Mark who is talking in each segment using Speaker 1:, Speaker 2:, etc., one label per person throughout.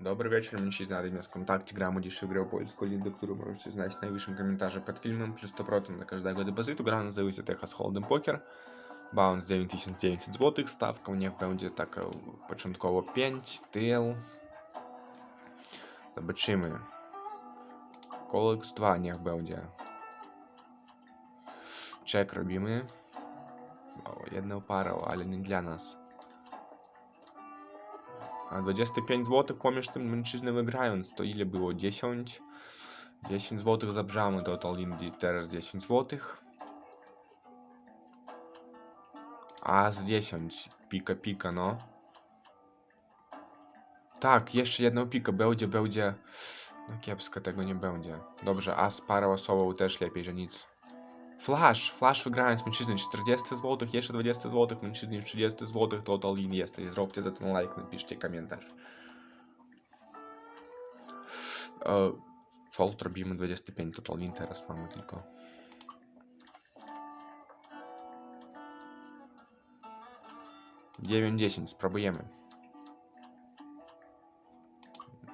Speaker 1: Dobry wieczór, my się znaleźć nas w kontakcie, gramy dzisiaj w grę polską, link do którego możecie znaleźć w najwyższym komentarzu pod filmem, plus 100% na każdego depozytu, gra nazywa się Texas Hold'em Poker, balans 9900 zł, stawką niech będzie taka początkowo 5, tyl, zobaczymy, Kolex 2 niech będzie, czek robimy, o, jedną parą, ale nie dla nas. A 25 zł pomіж tym mężczyzny wygrając, to ile było? 10? 10 zł zabrzamy total Indii, teraz 10 zł. A z 10, pika pika no. Tak, jeszcze jedną pikę będzie, będzie. No kiepsko tego nie będzie. Dobrze, a z parą osobą też lepiej, że nic. Flash, flash wygrając mężczyzny 40 zł, jeszcze 20 zł, mężczyzny 30 zł, total in jest. I zróbcie za ten like, napiszcie komentarz. E, Fold robimy 25 total in, teraz mamy tylko. Dziewięć, dziesięć, spróbujemy.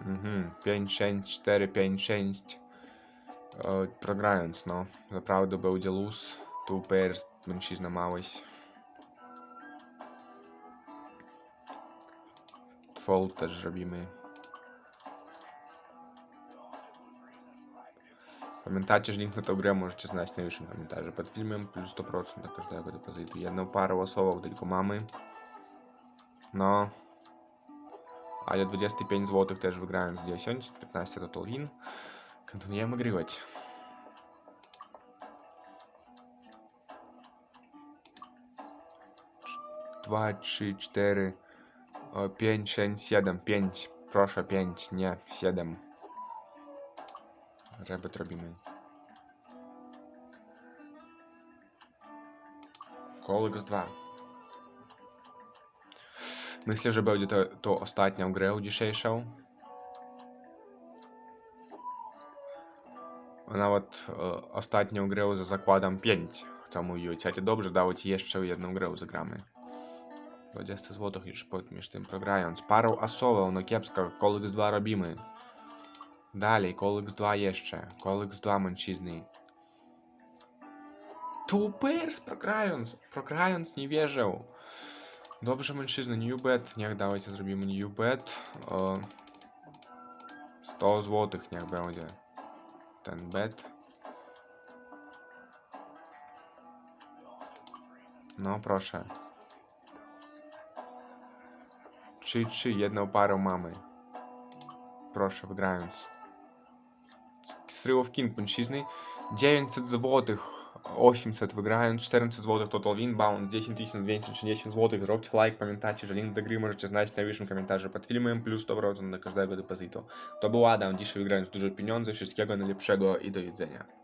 Speaker 1: Mhm, 5, 6, 4, 5, 6. Progrając, no. Naprawdę będzie luz. Tu pairs mężczyzna małeś. Fold też robimy. Pamiętajcie, że link na tą grę możecie znaleźć w najwyższym komentarzu pod filmem, plus 100% do każdego depozytu. Jedną parę osobą tylko mamy. No. Ale 25 zł też wygrałem z 10, 15 total win. Kontynuujemy grywać. Dwa, trzy, cztery, pięć, sześć, siedem, pięć. Proszę, pięć, nie, siedem. Rebet robimy. Kolex 2. Myślę, że będzie to, to ostatnią grę dzisiejszą. Nawet e, ostatnią grę za zakładam 5. Chcę mówić, ale dobrze, ci jeszcze jedną grę zagramy. 20 zł już podmiesz tym progrając. Parą asową, no kiepsko, Kolex 2 robimy. Dalej, Kolex 2 jeszcze. Kolex 2 mężczyzny. Tu pairs progrając. Progrając nie wierzę. Dobrze mężczyzny, new bet. Niech dawajcie zrobimy new bet. O, 100 zł niech będzie. Тенбет. No, proszę. Trzy, trzy, jedną parę mamy. Proszę, wygrając. Srylów King, pańszczyzny. 900 złotych. 800 wygrając 400 zł total win balance 10230 zł zróbcie like pamiętajcie że link do gry możecie znaleźć w najwyższym komentarzu pod filmem plus 100% do każdego depozytu. To był Adam dzisiaj wygrając duże pieniądze wszystkiego najlepszego i do jedzenia